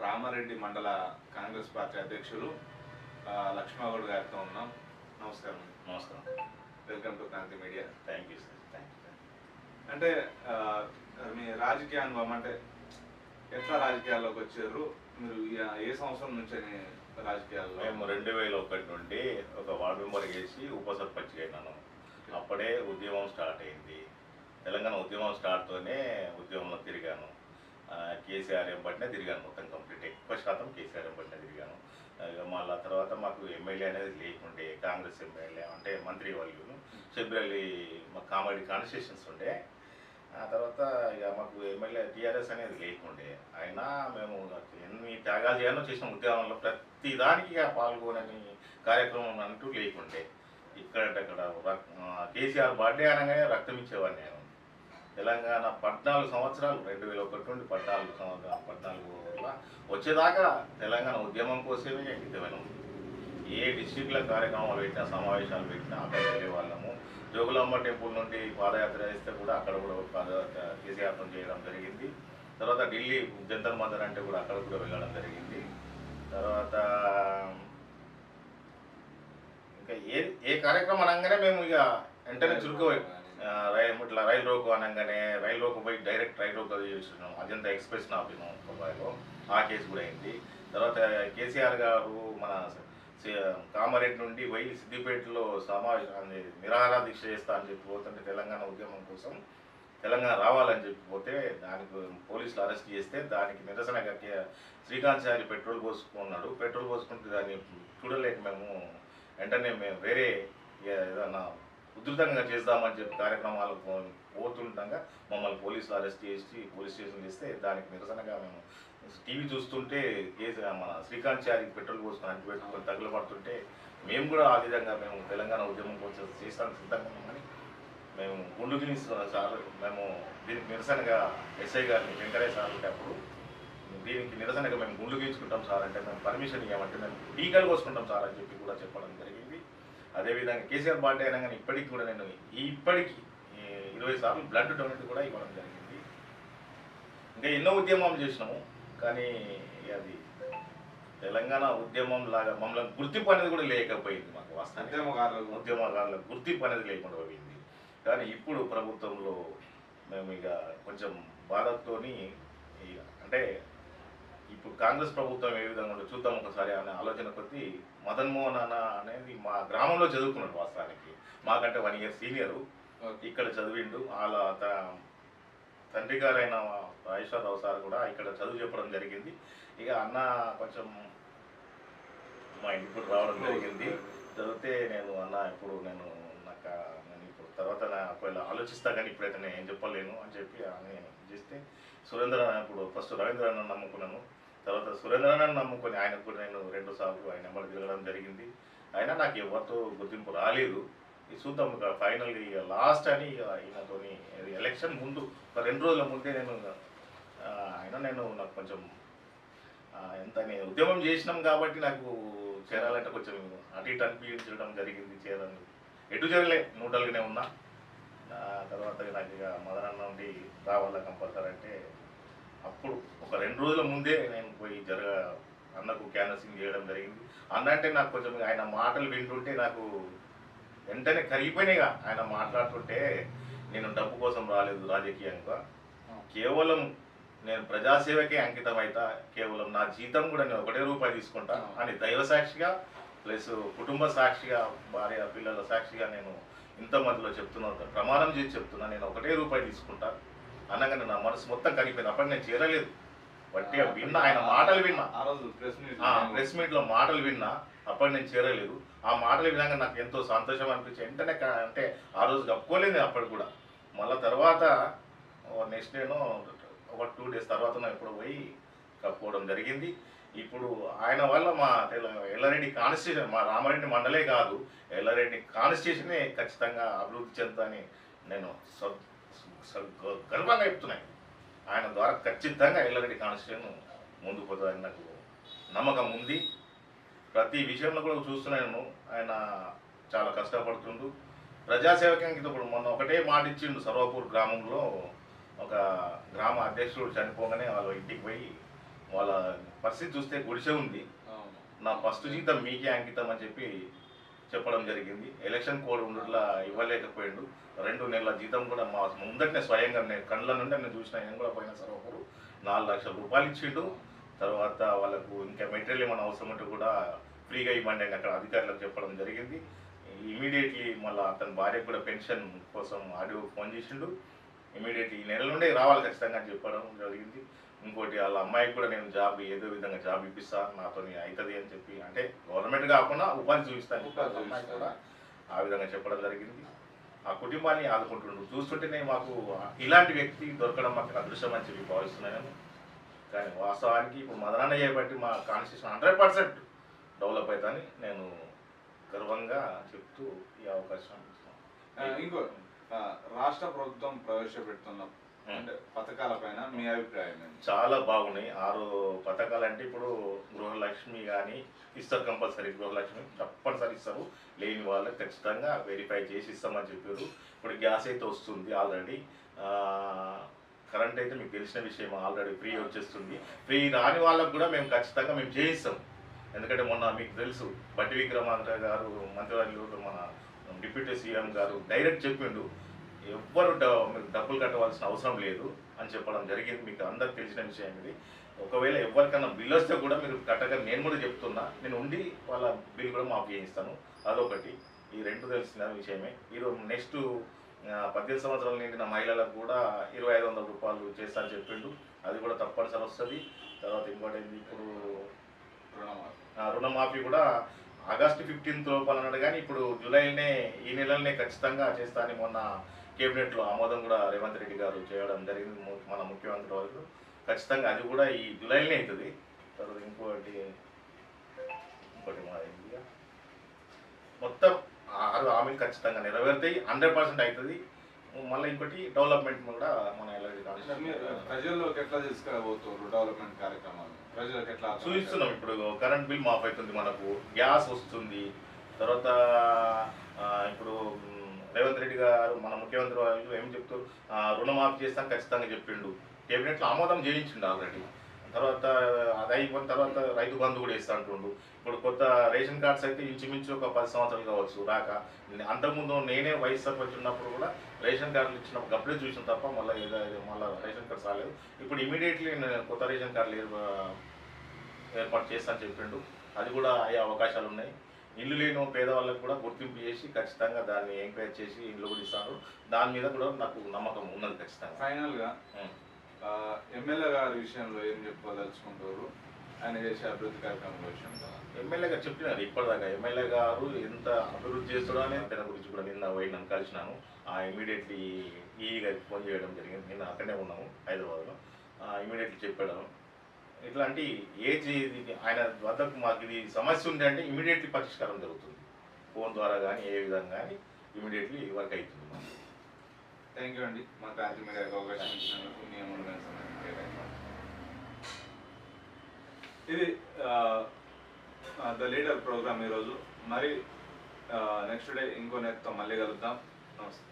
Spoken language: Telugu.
రామారెడ్డి మండల కాంగ్రెస్ పార్టీ అధ్యక్షులు ఆ, లక్ష్మణగౌడ్ గారితో ఉన్నాం. నమస్కారం. నమస్కారం. Welcome to Kranti media. Thank you sir. Thank you అంటే మీ రాజకీయ అనుభవం అంటే ఎట్లా రాజకీయాల్లోకి వచ్చారు? మీరు ఏ సంవత్సరం నుంచి రాజకీయాల్లో? మేము రెండు వేల ఒకటి నుండి ఒక వార్డు మెంబర్ చేసి ఉప సర్పంచ్ అయినాను అప్పుడే ఉద్యమం స్టార్ట్ అయింది. తెలంగాణ ఉద్యమం స్టార్ట్తోనే ఉద్యమంలో తిరిగాను. కేసీఆర్ ఎంబడినే తిరిగాను మొత్తం కంప్లీట్ ఎక్కువ శాతం కేసీఆర్ ఎంబడినే తిరిగాను. ఇక మళ్ళీ తర్వాత మాకు ఎమ్మెల్యే అనేది లేకుండే కాంగ్రెస్ ఎమ్మెల్యే అంటే మంత్రి వాళ్ళు ఫిబ్రవరి మా కామెడీ కాన్స్టిట్యూషన్స్ ఉండే. ఆ తర్వాత ఇక మాకు ఎమ్మెల్యే టీఆర్ఎస్ అనేది లేకుండే. అయినా మేము ఎన్ని త్యాగాలు చేయాలో చేసిన ఉద్యమంలో ప్రతి దానికి ఇక పాల్గొనని కార్యక్రమం అంటూ లేకుండే. ఇక్కడ అక్కడ కేసీఆర్ బర్త్డే అనగానే రక్తం ఇచ్చేవాడిని నేను. తెలంగాణ పద్నాలుగు సంవత్సరాలు రెండు వేల ఒకటి నుండి పద్నాలుగు సంవత్సరాలు పద్నాలుగు వచ్చేదాకా తెలంగాణ ఉద్యమం కోసమే అంకితమైన ఏ డిస్టిక్ల కార్యక్రమాలు పెట్టినా సమావేశాలు పెట్టినా అక్కడ వెళ్ళే వాళ్ళము. జోగులాంబ టెంపుల్ నుండి పాదయాత్ర చేస్తే కూడా అక్కడ కూడా పాదయాత్ర కేసీఆర్తం చేయడం జరిగింది. తర్వాత ఢిల్లీ జంతర్ మందర్ అంటే కూడా అక్కడ కూడా వెళ్ళడం జరిగింది. తర్వాత ఇంకా ఏ ఏ కార్యక్రమం అనగానే మేము ఇక వెంటనే చురుకుపోయి ఇట్లా రైలు రోకు అనగానే రైలు రోకు పోయి డైరెక్ట్ రైలు రోకో చేసినాం. అజంతా ఎక్స్ప్రెస్ ఆపినాం ముంబైలో ఆ కేసు కూడా అయింది. తర్వాత కేసీఆర్ గారు మన సి- కామారెడ్డి నుండి పోయి సిద్దిపేటలో సమావేశాన్ని నిరాహార దీక్ష చేస్తా అని చెప్పి పోతుంటే తెలంగాణ ఉద్యమం కోసం తెలంగాణ రావాలని చెప్పి పోతే దానికి పోలీసులు అరెస్ట్ చేస్తే దానికి నిరసనగా శ్రీకాంత్ చారి పెట్రోల్ పోసుకున్నాడు. పెట్రోల్ పోసుకుంటే దాన్ని చూడలేక మేము వెంటనే మేము వేరే ఏదన్నా ఉధృతంగా చేద్దామని చెప్పి కార్యక్రమాలు పో- పోతుండగా మమ్మల్ని పోలీసులు అరెస్ట్ చేసి పోలీస్ స్టేషన్ చేస్తే దానికి నిరసనగా మేము టీవీ చూస్తుంటే కేసు మన శ్రీకాంత్ చారికి పెట్రోల్ పోసుకొని అడ్డు పెట్టుకొని తగులబడుతుంటే మేము కూడా ఆ విధంగా మేము తెలంగాణ ఉద్యమం కోసం చేస్తానికి సిద్ధంగా ఉన్నామని మేము గుండు సార్ మేము దీనికి నిరసనగా ఎస్ఐ గారిని వెంకటేశ్వర సార్ ఉంటప్పుడు దీనికి నిరసనగా మేము గుండు గీయించుకుంటాం సార్ అంటే మేము పర్మిషన్ ఇవ్వమంటే మేము టీకాలు కోసుకుంటాం సార్ అని చెప్పి కూడా చెప్పడం జరిగింది. అదేవిధంగా కేసీఆర్ బర్త్డే అయినా ఇప్పటికి కూడా నేను ఇప్పటికి ఇరవై సార్లు బ్లడ్ డొనేట్ కూడా ఇవ్వడం జరిగింది. ఇంకా ఎన్నో ఉద్యమాలు చేసినాము కానీ అది తెలంగాణ ఉద్యమం లాగా మమ్మల్ని గుర్తింపు అనేది కూడా లేకపోయింది మాకు వాస్తవానికి అంతేమో ఉద్యమకారుల గుర్తింపు అనేది లేకుండా పోయింది. కానీ ఇప్పుడు ప్రభుత్వంలో మేము ఇక కొంచెం బాధతోని ఇక అంటే ఇప్పుడు కాంగ్రెస్ ప్రభుత్వం ఏ విధంగా ఉందో చూద్దాం ఒకసారి అనే ఆలోచన కొద్దీ మదన్ మోహన్ అన్న అనేది మా గ్రామంలో చదువుకున్నాడు వాస్తవానికి. మాకంటే వన్ ఇయర్ సీనియరు. ఇక్కడ చదివిండు. వాళ్ళ తండ్రి గారైన రాజేశ్వరరావు సార్ కూడా ఇక్కడ చదువు చెప్పడం జరిగింది. ఇక అన్న కొంచెం మా ఇంటికి రావడం జరిగింది. చదివితే నేను అన్న ఇప్పుడు నేను నేను ఇప్పుడు తర్వాత నా ఒకవేళ ఆలోచిస్తా కానీ ఇప్పుడైతే నేను ఏం చెప్పలేను అని చెప్పి అని చేస్తే సురేంద్ర ఇప్పుడు ఫస్ట్ రవీంద్ర అన్న నమ్ముకున్నాను. తర్వాత సురేంద్ర అన్న నమ్ముకొని ఆయన కూడా నేను రెండు సార్లు ఆయన నెంబర్ తిరగడం జరిగింది. అయినా నాకు ఎవరితో గుర్తింపు రాలేదు. ఇది చూద్దాం ఇక ఫైనల్ ఇక లాస్ట్ అని ఇక ఈయనతోని ఎలక్షన్ ముందు ఒక రెండు రోజుల ముందే నేను ఆయన నేను నాకు కొంచెం ఎంత నేను ఉద్యమం చేసినాం కాబట్టి నాకు చేరాలంటే కొంచెం అటు ఇటు అనిపించడం జరిగింది చేరాలి ఎటు చేరలే న్యూట్రల్గానే ఉన్నా. తర్వాత నాకు ఇక మదనన్న నుండి రావాలా కంపల్సరీ అంటే అప్పుడు ఒక రెండు రోజుల ముందే నేను పోయి జరగ అన్నకు క్యాన్వసింగ్ చేయడం జరిగింది. అన్న అంటే నాకు కొంచెం ఆయన మాటలు వింటుంటే నాకు వెంటనే కరిగిపోయినాయి ఇక. ఆయన మాట్లాడుతుంటే నేను డబ్బు కోసం రాలేదు రాజకీయంగా. కేవలం నేను ప్రజాసేవకే అంకితం అవుతా కేవలం నా జీతం కూడా నేను ఒకటే రూపాయి తీసుకుంటా అని దైవ సాక్షిగా ప్లస్ కుటుంబ సాక్షిగా భార్య పిల్లల సాక్షిగా నేను ఇంతమందిలో చెప్తున్నా ప్రమాణం చేసి చెప్తున్నా. నేను ఒకటే రూపాయి తీసుకుంటా. అనగానే నా మనసు మొత్తం కరిగిపోయింది. అప్పటి నేను చేరలేదు. బట్టి విన్నా ఆయన మాటలు విన్నా. ఆ రోజు ప్రెస్ మీట్లో మాటలు విన్నా అప్పటి నేను చేరలేదు. ఆ మాటలు విన్నాక నాకు ఎంతో సంతోషం అనిపించి వెంటనే క- అంటే ఆ రోజు కప్పుకోలేదు అప్పటి కూడా. మళ్ళా తర్వాత నెక్స్ట్ డేనో ఒక టూ డేస్ తర్వాత నేను ఇప్పుడు పోయి కప్పుకోవడం జరిగింది. ఇప్పుడు ఆయన వల్ల మా ఎల్లారెడ్డి కాన్స్టిట్యూషన్ మా రామారెడ్డి మండలే కాదు ఎల్లారెడ్డి కాన్స్టిట్యూషనే ఖచ్చితంగా అభివృద్ధి చెందుతాని నేను స- గర్వంగా చెప్తున్నాను. ఆయన ద్వారా ఖచ్చితంగా ఎల్లారెడ్డి కాన్స్టిట్యూషన్ ముందుకు పోతుందని నాకు నమ్మకం ఉంది. ప్రతి విషయంలో కూడా చూస్తున్నాను. ఆయన చాలా కష్టపడుతుండు. ప్రజాసేవకానికి ఇప్పుడు మొన్న ఒకటే మాట ఇచ్చిండు సర్వాపూర్ గ్రామంలో. ఒక గ్రామ అధ్యక్షుడు చనిపోగానే వాళ్ళ ఇంటికి పోయి వాళ్ళ పరిస్థితి చూస్తే గుడిసె ఉంది. నా ఫస్ట్ జీతం మీకే అంకితం అని చెప్పి చెప్పడం జరిగింది. ఎలక్షన్ కోడ్ ఉండట్లా ఇవ్వలేకపోయిండు. రెండు నెలల జీతం కూడా మా ముందటనే స్వయంగా నేను కళ్ళ నుండి నేను చూసిన నేను కూడా పోయిన సార్ ఒకరు నాలుగు లక్షల రూపాయలు ఇచ్చిండు. తర్వాత వాళ్ళకు ఇంకా మెటీరియల్ ఏమైనా అవసరం ఉంటే కూడా ఫ్రీగా ఇవ్వండి అని అక్కడ అధికారులకు చెప్పడం జరిగింది. ఇమీడియట్లీ మళ్ళీ అతని భార్యకు కూడా పెన్షన్ కోసం ఆడియో ఫోన్ చేసిండు. ఇమీడియట్లీ ఈ నెల నుండే రావాలి ఖచ్చితంగా అని చెప్పడం జరిగింది. ఇంకోటి వాళ్ళ అమ్మాయికి కూడా నేను జాబ్ ఏదో విధంగా జాబ్ ఇప్పిస్తా నాతో అవుతుంది అని చెప్పి అంటే గవర్నమెంట్ కాకుండా ఉపాధి చూపిస్తాను ఉపాధి. కూడా ఆ విధంగా చెప్పడం జరిగింది. ఆ కుటుంబాన్ని ఆదుకుంటుండ్రు చూస్తుంటేనే మాకు ఇలాంటి వ్యక్తి దొరకడం మాకు అదృష్టం అని చెప్పి భావిస్తున్నాను కానీ వాస్తవానికి ఇప్పుడు మదనాన్న చేయబట్టి మా కాన్స్టిట్యూషన్ హండ్రెడ్ పర్సెంట్ డెవలప్ అవుతుందని నేను గర్వంగా చెప్తూ ఈ అవకాశం ఇంకో రాష్ట్ర ప్రభుత్వం ప్రవేశపెడుతున్న అంటే పథకాల పైన మీ అభిప్రాయం చాలా బాగున్నాయి. ఆరు పథకాలు అంటే ఇప్పుడు గృహలక్ష్మి కానీ ఇస్తారు కంపల్సరీ. గృహలక్ష్మి తప్పనిసరి ఇస్తారు. లేని వాళ్ళకి ఖచ్చితంగా వెరిఫై చేసి ఇస్తామని చెప్పారు. ఇప్పుడు గ్యాస్ అయితే వస్తుంది ఆల్రెడీ. కరెంట్ అయితే మీకు తెలిసిన విషయం ఆల్రెడీ ఫ్రీ వచ్చేస్తుంది. ఫ్రీ రాని వాళ్ళకు కూడా మేము ఖచ్చితంగా మేము చేయిస్తాం. ఎందుకంటే మొన్న మీకు తెలుసు బట్టి విక్రమాంక గారు మంత్రివర్యులు మన డిప్యూటీ సీఎం గారు డైరెక్ట్ చెప్పిండు. ఎవ్వరు డ- మీరు డబ్బులు కట్టవలసిన అవసరం లేదు అని చెప్పడం జరిగింది. మీకు అందరికి తెలిసిన విషయం ఇది. ఒకవేళ ఎవరికైనా బిల్ వస్తే కూడా మీరు కట్టగా నేను కూడా చెప్తున్నా. నేను ఉండి వాళ్ళ బిల్ కూడా మాఫ్ చేయిస్తాను. అదొకటి. ఈ రెండు తెలిసిన విషయమే. ఈరోజు నెక్స్ట్ పద్దెనిమిది సంవత్సరాల నిండిన మహిళలకు కూడా ఇరవై ఐదు వందల రూపాయలు చేస్తానని చెప్పిండు. అది కూడా తప్పనిసరి వస్తుంది. తర్వాత ఇంకోటి ఇప్పుడు రుణమాఫీ. కూడా ఆగస్టు ఫిఫ్టీన్త్ లోపల అన్నాడు కానీ ఇప్పుడు జూలైనే ఈ నెలలనే ఖచ్చితంగా చేస్తా అని మొన్న కేబినెట్లో ఆమోదం కూడా రేవంత్ రెడ్డి గారు చేయడం జరిగింది మన ముఖ్యమంత్రి వారు ఖచ్చితంగా అది కూడా ఈ జూలైలోనే అవుతుంది. తర్వాత ఇంకోటి ఇంకోటి మొత్తం ఆరు హామీలు ఖచ్చితంగా నెరవేరుతాయి. హండ్రెడ్ పర్సెంట్ అవుతుంది. మళ్ళీ ఇంకోటి డెవలప్మెంట్ కూడా మన ప్రజల్లోకి ఎట్లా తీసుకురాబోతున్నారు డెవలప్మెంట్ కార్యక్రమాలు? ప్రజలకు ఎట్లా చూపిస్తున్నాం ఇప్పుడు కరెంట్ బిల్ మాఫ్ అవుతుంది మనకు గ్యాస్ వస్తుంది. తర్వాత ఇప్పుడు రేవంత్ రెడ్డి గారు మన ముఖ్యమంత్రి వాళ్ళు ఏం చెప్తూ రుణమాఫీ చేస్తాను ఖచ్చితంగా చెప్పిండు. కేబినెట్లో ఆమోదం చేయించిండు ఆల్రెడీ. తర్వాత అది అయిపోయిన తర్వాత రైతు బంధు కూడా ఇస్తా అంటుండు. ఇప్పుడు కొత్త రేషన్ కార్డ్స్ అయితే ఇంచుమించు ఒక పది సంవత్సరాలు కావచ్చు రాక. అంతకుముందు నేనే వయసు సర్పంచ్ ఉన్నప్పుడు కూడా రేషన్ కార్డులు ఇచ్చినప్పుడు అప్పుడే చూసిన తప్ప మళ్ళీ ఏదో మళ్ళీ రేషన్ కార్డ్స్ రాలేదు. ఇప్పుడు ఇమీడియట్లీ నేను కొత్త రేషన్ కార్డులు ఏర్పాటు చేస్తాను చెప్పిండు. అది కూడా అయ్యే అవకాశాలు ఉన్నాయి. ఇల్లు లేని పేదవాళ్ళకి కూడా గుర్తింపు చేసి ఖచ్చితంగా దాన్ని ఎంకరేజ్ చేసి ఇల్లు కూడా ఇస్తాను దాని మీద కూడా నాకు నమ్మకం ఉన్నది ఖచ్చితంగా. ఫైనల్గా ఉం. ఆ, ఎమ్మెల్యే గారి విషయంలో ఏం చెప్పుకోదలుచుకుంటారు ఆయన చేసే అభివృద్ధి కార్యక్రమం విషయంలో. ఎమ్మెల్యే గారు చెప్పినారు ఇప్పటిదాకా. ఎమ్మెల్యే గారు ఎంత అభివృద్ధి చేస్తాడో అని దాని గురించి కూడా నిన్న పోయి నన్ను కలిసినాను. ఆ ఇమీడియట్లీ ఈ గారికి ఫోన్ చేయడం జరిగింది. నిన్న అక్కడే ఉన్నాము హైదరాబాద్లో. ఇమీడియట్లీ చెప్పాడు. ఇట్లాంటి ఏజ్ ఇది ఆయన వద్దకు మాకు ఇది సమస్య ఉంది అంటే ఇమీడియట్లీ పరిష్కారం జరుగుతుంది. ఫోన్ ద్వారా కానీ ఏ విధంగా కానీ ఇమీడియట్లీ వర్క్ అవుతుంది మాకు. థ్యాంక్ యూ అండి. మా క్రాంతి మీద అవకాశం ఇచ్చినందుకు ఇది ద లీడర్ ప్రోగ్రామ్ ఈరోజు. మరి నెక్స్ట్ డే ఇంకో నేతతో మళ్ళీ కలుద్దాం. నమస్తే.